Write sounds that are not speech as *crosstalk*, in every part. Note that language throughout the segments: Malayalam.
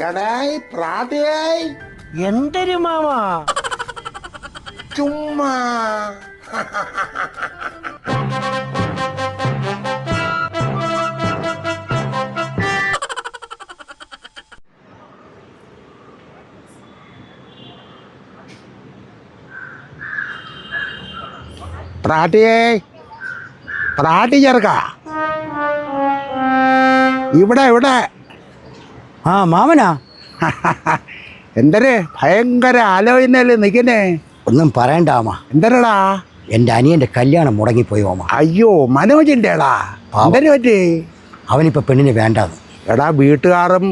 എടായ് പ്രാതയായി. എന്തൊരു മാമ? ചുമ്മാ. പ്രാട്ടിയേ പ്രാട്ടി ചേർക്ക ഇവിടെ ഇവിടെ. ആ മാമനാ. *laughs* എന്തരേ? ഭയങ്കര ആലോചനയല്ലേ നിൽക്കുന്നേ ഒന്നും പറയണ്ട ആമാ എന്തരടാ? എന്റെ അനിയന്റെ കല്യാണം മുടങ്ങിപ്പോയി ഓമ അയ്യോ പറ്റി? അവനിപ്പോൾ പെണ്ണിനെ വേണ്ടാന്ന്. എടാ വീട്ടുകാരും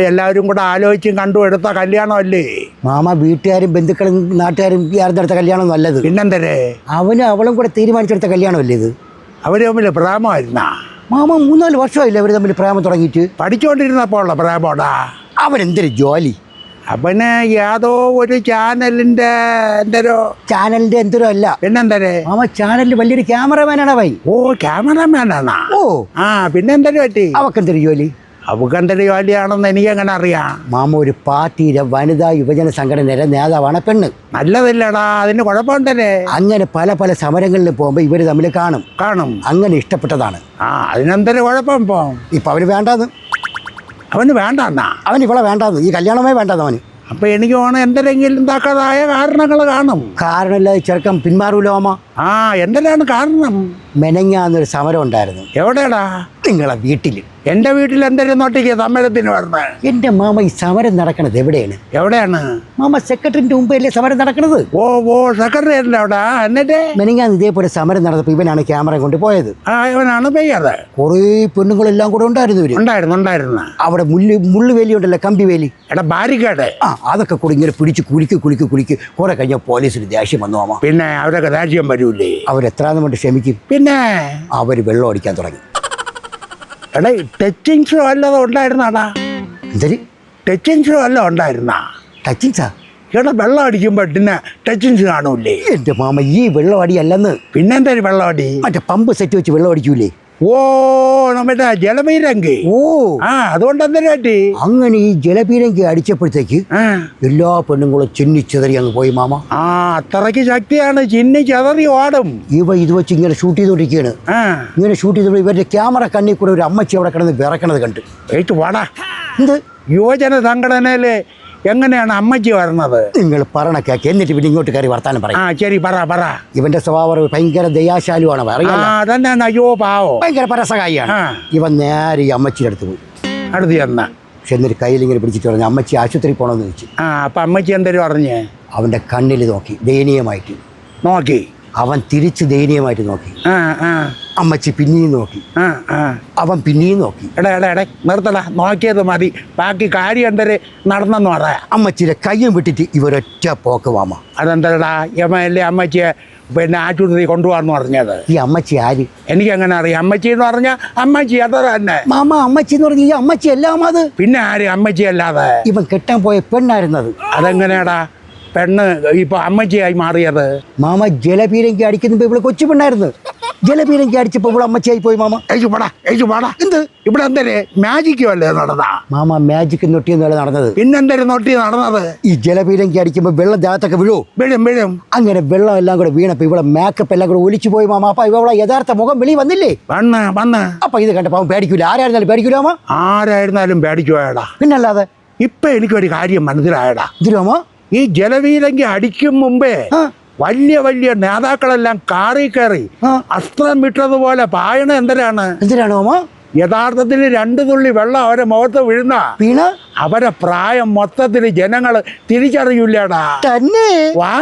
എല്ലാവരും കൂടെ ആലോചിച്ചും കണ്ടു എടുത്ത കല്യാണമല്ലേ? മാമ വീട്ടുകാരും ബന്ധുക്കളും നാട്ടുകാരും ചേർന്നെടുത്ത കല്യാണം നല്ലത് പിന്നെന്തരേ? അവനും അവളും കൂടെ തീരുമാനിച്ചെടുത്ത കല്യാണമല്ലേ ഇത്? അവർ തമ്മിൽ പ്രേമമായിരുന്ന മാമ മൂന്നാൽ വർഷമായില്ലേ അവർ തമ്മിൽ പ്രേമം തുടങ്ങിയിട്ട്? പഠിച്ചുകൊണ്ടിരുന്നപ്പോൾ ഉള്ള പ്രേമോടാ അവനെന്തൊരു ജോലി? അവന് യാതോ ഒരു ചാനലിന്റെ എന്തരോ? ചാനലിന്റെ എന്തോ അല്ല. പിന്നെന്തരേ? മാമ ചാനലിൽ വലിയൊരു ക്യാമറമാനാണ് അവൻ ഓ ക്യാമറമാനാണോ? ഓ. ആ പിന്നെന്തരോ പറ്റി? അവക്കെന്തൊരു ജോലി? അവക്കെന്തൊരു ജോലിയാണെന്ന് എനിക്ക് എങ്ങനെ അറിയാം. മാമ ഒരു പാർട്ടിയിലെ വനിതാ യുവജന സംഘടനയുടെ നേതാവാണ് പെണ്ണ്. നല്ലതല്ലടാ അതിന് കുഴപ്പമുണ്ടല്ലേ? അങ്ങനെ പല പല സമരങ്ങളിൽ പോകുമ്പോൾ ഇവർ തമ്മിൽ കാണും. കാണും. അങ്ങനെ ഇഷ്ടപ്പെട്ടതാണ്. ആ അതിനെന്തൊരു കുഴപ്പം ഇപ്പൊ? ഇപ്പം അവന് വേണ്ടാന്ന്. അവന് വേണ്ടെന്നാ? അവൻ ഇവളെ വേണ്ടാന്ന്. ഈ കല്യാണമേ വേണ്ടാന്ന് അവന്. അപ്പൊ എനിക്ക് തോന്നുന്നു എന്തെങ്കിലും തക്കതായ കാരണങ്ങൾ കാണും. കാരണമില്ലാതെ ചെറുക്കം പിന്മാറൂലോ അമ്മ ആ എന്തെല്ലാം കാരണം? മെനങ്ങാന്നൊരു സമരം ഉണ്ടായിരുന്നു എവിടെയാടാ നിങ്ങളെ വീട്ടിൽ എന്റെ വീട്ടിൽ എന്തെങ്കിലും നോട്ടിക്ക് സമരത്തിന് വരണേ? എന്റെ മാമ ഈ സമരം നടക്കണത് എവിടെയാണ്? എവിടെയാണ്? മാമ സെക്രട്ടറിന്റെ മുമ്പല്ലേ സമരം നടക്കണത്? ഓ ഓ സെക്രട്ടറി അവിടെ? എന്നിട്ട്? മെനങ്ങാന്ന് ഇതേപോലെ സമരം നടന്നപ്പോൾ ഇവനാണ് ക്യാമറ കൊണ്ട് പോയത്. ആ ഇവനാണ് പെയ്യാതെ. കുറേ പെണ്ണുങ്ങളെല്ലാം കൂടെ ഉണ്ടായിരുന്നു ഇവർ. ഉണ്ടായിരുന്നു ഉണ്ടായിരുന്നു. അവിടെ മുള്ളു മുള്ളു വേലി ഉണ്ടല്ലോ കമ്പി വേലി എടാ ബാരിക്കേഡ് ആ അതൊക്കെ കൂടി ഇങ്ങനെ പിടിച്ച് കുളിക്ക് കുളിക്ക് കുളിക്ക് കുറെ കഴിഞ്ഞ പോലീസിന് ദേഷ്യം വന്നു മാമ. പിന്നെ അവരൊക്കെ രാജ്യം വരൂലേ? അവരെത്രാന്ന് കൊണ്ട് ക്ഷമിക്കും. പിന്നെ അവർ വെള്ളം അടിക്കാൻ തുടങ്ങി. എടാ ഷോ വല്ലതും ഉണ്ടായിരുന്നാടാ എന്തരി? ടച്ചിങ് ഷോ വല്ലതും ഉണ്ടായിരുന്ന? ടച്ചിങ്സാ എടാ വെള്ളം അടിക്കുമ്പോൾ പിന്നെ ടച്ചിങ്സ് കാണൂല്ലേ? എന്റെ മാമ ഈ വെള്ളം അടിയല്ലെന്ന് പിന്നെന്തൊരു വെള്ളം അടി മറ്റേ പമ്പ് സെറ്റ് വെച്ച് വെള്ളം അടിക്കൂലേ? ഓ നമ്മുടെ ഓ. ആ അതുകൊണ്ട് എന്തിനു പറ്റി അങ്ങനെ ഈ ജലപീരങ്കി അടിച്ചപ്പോഴത്തേക്ക് എല്ലാ പെണ്ണുങ്ങളും ചിന്നിച്ചെതറി അങ്ങ് പോയി മാമ. ആ അത്രയ്ക്ക് ശക്തിയാണ്. ചിന്നി ചെതറി ഓടും. ഇവ ഇത് വെച്ച് ഇങ്ങനെ ഷൂട്ട് ചെയ്തുകൊണ്ടിരിക്കുകയാണ് ഇങ്ങനെ ഷൂട്ട് ചെയ്തപ്പോൾ ഇവരുടെ ക്യാമറ കണ്ണിൽ കൂടെ ഒരു അമ്മച്ചി അവിടെ കിടന്ന് വിറക്കണത് കണ്ട്. ഏറ്റു വാടാ. എന്ത്? യുവജന സംഘടനയിൽ എങ്ങനെയാണ് അമ്മച്ചി വരുന്നത്? നിങ്ങൾ പറഞ്ഞ കേക്ക് എന്നിട്ട് പിന്നെ ഇങ്ങോട്ട് കയറി വർത്താനം ആ ശരി പറ പറ. ഇവന്റെ സ്വഭാവം ഭയങ്കര ദയാശാലുവാണ് അറിയാം അയ്യോ പാവോ. ഭയങ്കര പരസഹായിയാണ്. ഇവൻ നേരെ ഈ അമ്മച്ചിയുടെ അടുത്ത് പോയി. അടുത്ത് ചെന്ന. എന്നിട്ട് കയ്യിൽ ഇങ്ങനെ പിടിച്ചിട്ട് പറഞ്ഞു അമ്മച്ചി ആശുപത്രി പോകണമെന്ന് ചോദിച്ചു. ആ അപ്പം അമ്മച്ചി എന്തൊരു അറിഞ്ഞേ? അവന്റെ കണ്ണിൽ നോക്കി ദയനീയമായിട്ട്. നോക്കി. അവൻ തിരിച്ച് ദയനീയമായിട്ട് നോക്കി. അമ്മച്ചി പിന്നെയും നോക്കി. അവൻ പിന്നെയും നോക്കി. എടാ എടാ എടാ നിർത്തടാ നോക്കിയത് മതി. ബാക്കി കാര്യം എന്തൊരു നടന്നെന്ന് പറയാം അമ്മച്ചിയുടെ കയ്യും വിട്ടിട്ട് ഇവരൊറ്റ പോക്ക് വാമ. അതെന്തരടാ യമ അല്ലേ അമ്മച്ചിയെ പിന്നെ ആശുപത്രി കൊണ്ടുപോകാന്ന് പറഞ്ഞത്? ഈ അമ്മച്ചി ആര്? എനിക്ക് എങ്ങനെ അറിയാം? അമ്മച്ചി എന്ന് പറഞ്ഞാൽ അമ്മച്ചി അത്ര തന്നെ. മാമ അമ്മച്ചി എന്ന് പറഞ്ഞ ഈ അമ്മച്ചി എല്ലാം അത്. പിന്നെ ആര് അമ്മച്ചി അല്ലാതെ ഇവൻ കെട്ടാൻ പോയ പെണ്ണായിരുന്നത്. അതെങ്ങനെയാടാ? പെണ്ണ് ഇപ്പൊ അമ്മച്ചിയായി മാറിയത്. മാമ ജലപീരങ്കി അടിക്കുമ്പോ ഇവിടെ കൊച്ചു പെണ്ണായിരുന്നു ജലപീരങ്കി അടിച്ചപ്പോ ഇവിടെ അമ്മച്ചിയായി പോയി മാമ. ഏച്ചു പാടാ ഏച്ചു പാടാ എന്ത്? ഇവിടെ എന്തേ മാജിക്കും അല്ലേ നടന്നാ? മാമ മാജിക് നൊട്ടിയെന്നല്ല നടന്നത്? പിന്നെന്തേ നൊട്ടി നടന്നത്? ഈ ജലപീരങ്കി അടിക്കുമ്പോ വെള്ളം ദേഹത്തൊക്കെ വീഴൂ? വീഴും വീഴും. അങ്ങനെ വെള്ളം എല്ലാം കൂടെ വീണപ്പോ ഇവിടെ മേക്കപ്പ് എല്ലാം കൂടെ ഒലിച്ചു പോയി മാമ. അപ്പൊ ഇവിടെ യഥാർത്ഥ മുഖം വെളി വന്നില്ലേ? വന്ന് വന്ന്. അപ്പൊ ഇത് കണ്ടപ്പോ പേടിക്കൂല. ആരായിരുന്നാലും പേടിക്കൂല മാമ? ആരായിരുന്നാലും പേടിക്കുവാടാ പിന്നല്ലാതെ? ഇപ്പൊ എനിക്കൊരു കാര്യം മനസ്സിലായടാ. ഇതിലോ മാമ? ഈ ജലവീരങ്കി അടിക്കും മുമ്പേ വലിയ വലിയ നേതാക്കളെല്ലാം കാറി കയറി അസ്ത്രം വിട്ടതുപോലെ പായണ എന്തിനാണ്? എന്തിനാണോ യഥാർത്ഥത്തിൽ രണ്ടു തുള്ളി വെള്ളം അവരെ മുഖത്ത് വീഴുന്ന വീണ? അവരെ പ്രായം മൊത്തത്തിൽ ജനങ്ങൾ തിരിച്ചറിയില്ലടാ. തന്നെ? വാ.